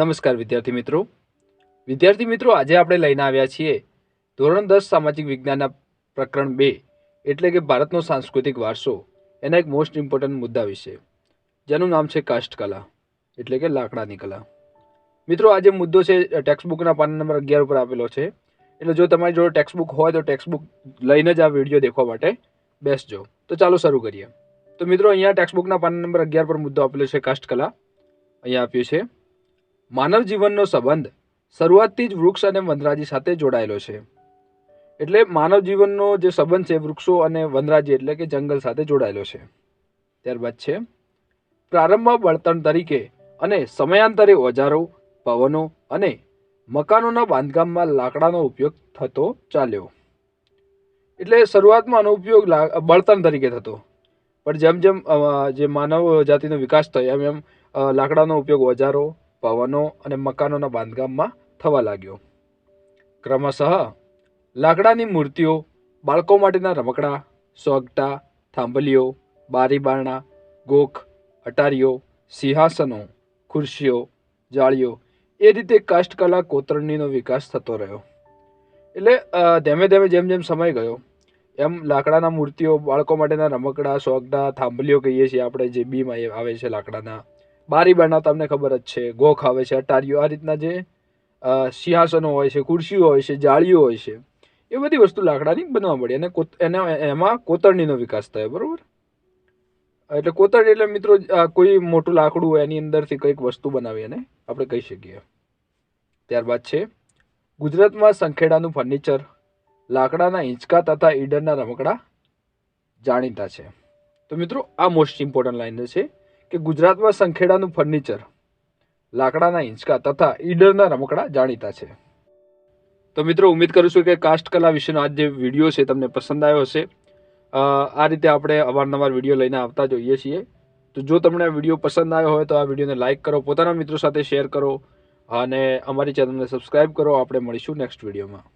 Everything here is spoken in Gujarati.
નમસ્કાર વિદ્યાર્થી મિત્રો. વિદ્યાર્થી મિત્રો, આજે આપણે લઈને આવ્યા છીએ ધોરણ દસ સામાજિક વિજ્ઞાનના પ્રકરણ બે, એટલે કે ભારતનો સાંસ્કૃતિક વારસો. એના એક મોસ્ટ ઇમ્પોર્ટન્ટ મુદ્દા વિશે, જેનું નામ છે કાષ્ઠકલા એટલે કે લાકડાની કલા. મિત્રો, આ જે મુદ્દો છે ટેક્સ્ટબુકના પાન નંબર અગિયાર ઉપર આપેલો છે. એટલે જો તમારી જોડે ટેક્સ્ટબુક હોય, તો ટેક્સ્ટબુક લઈને જ આ વીડિયો દેખવા માટે બેસજો. તો ચાલો શરૂ કરીએ. તો મિત્રો, અહીંયા ટેક્સ્ટબુકના પાન નંબર અગિયાર પર મુદ્દો આપેલો છે કાષ્ઠકલા અહીંયા આપ્યું છે. માનવ જીવનનો સંબંધ શરૂઆતથી જ વૃક્ષ અને વનરાજી સાથે જોડાયેલો છે. એટલે માનવ જીવનનો જે સંબંધ છે, વૃક્ષો અને વનરાજી એટલે કે જંગલ સાથે જોડાયેલો છે. ત્યારબાદ છે, પ્રારંભમાં બળતણ તરીકે અને સમયાંતરે ઓજારો, પવનો અને મકાનોના બાંધકામમાં લાકડાનો ઉપયોગ થતો ચાલ્યો. એટલે શરૂઆતમાં આનો ઉપયોગ બળતણ તરીકે થતો. પણ જેમ જેમ જે માનવ જાતિનો વિકાસ થયો, એમ એમ લાકડાનો ઉપયોગ ઓજારો પવનો અને મકાનોના બાંધકામમાં થવા લાગ્યો. ક્રમશઃ લાકડાની મૂર્તિઓ, બાળકો માટેના રમકડા, સોગટા, થાંભલીઓ બારી બારણા ગોખ, અટારીઓ, સિંહાસનો, ખુરશીઓ, જાળીઓ, એ રીતે કાષ્ઠકલા કોતરણીનો વિકાસ થતો રહ્યો. એટલે ધીમે ધીમે જેમ જેમ સમય ગયો, એમ લાકડાના મૂર્તિઓ, બાળકો માટેના રમકડા સોગડા થાંભલીઓ કહીએ છીએ આપણે, જે બીમ આવે છે લાકડાના બારી બારણા તમને ખબર જ છે, ગોખ આવે છે, અટારીઓ, આ રીતના જે સિંહાસનો હોય છે, ખુરશીઓ હોય છે, જાળીઓ હોય છે, એ બધી વસ્તુ લાકડાની બનવા મળી. અને એને, એમાં કોતરણીનો વિકાસ થયો, બરાબર? એટલે કોતરણી એટલે મિત્રો કોઈ મોટું લાકડું હોય, એની અંદરથી કંઈક વસ્તુ બનાવી અને આપણે કહી શકીએ. ત્યારબાદ છે, ગુજરાતમાં સંખેડાનું ફર્નિચર, લાકડાના હિંચકા તથા ઈડરના રમકડા જાણીતા છે. તો મિત્રો, આ મોસ્ટ ઇમ્પોર્ટન્ટ લાઈન છે કે ગુજરાતમાં સંખેડાનું ફર્નિચર, લાકડાના હિંચકા તથા ઈડરના રમકડા જાણીતા છે. તો મિત્રો ઉમ્મીદ કરું છું કે કાસ્ટ કલા વિશેનો આ જે વીડિયો છે તમને પસંદ આવ્યો હશે. આ રીતે આપણે અવારનવાર વીડિયો લઈને આવતા જોઈએ છીએ. તો જો તમને આ વીડિયો પસંદ આવ્યો હોય તો આ વિડીયોને લાઇક કરો, પોતાના મિત્રો સાથે શેર કરો અને અમારી ચેનલને સબસ્ક્રાઇબ કરો. આપણે મળીશું નેક્સ્ટ વિડીયોમાં.